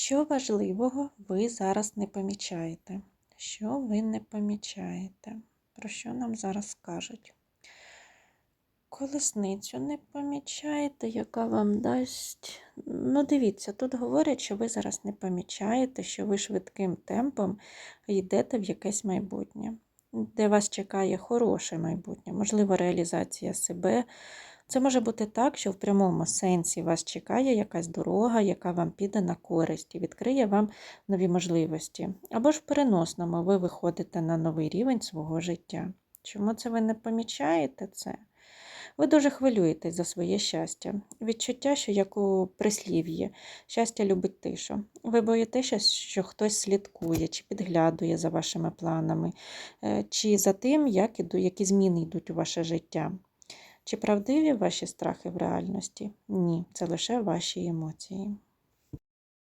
Що важливого ви зараз не помічаєте? Що ви не помічаєте? Про що нам зараз скажуть? Колесницю не помічаєте, яка вам дасть. Ну, дивіться, тут говорять, що ви зараз не помічаєте, що ви швидким темпом йдете в якесь майбутнє, де вас чекає хороше майбутнє, можливо, реалізація себе. Це може бути так, що в прямому сенсі вас чекає якась дорога, яка вам піде на користь і відкриє вам нові можливості. Або ж в переносному ви виходите на новий рівень свого життя. Чому це ви не помічаєте це? Ви дуже хвилюєтесь за своє щастя. Відчуття, що як у прислів'ї, щастя любить тишу. Ви боїтеся, що хтось слідкує чи підглядує за вашими планами, е, чи за тим, як які зміни йдуть у ваше життя. Чи правдиві ваші страхи в реальності? Ні, це лише ваші емоції.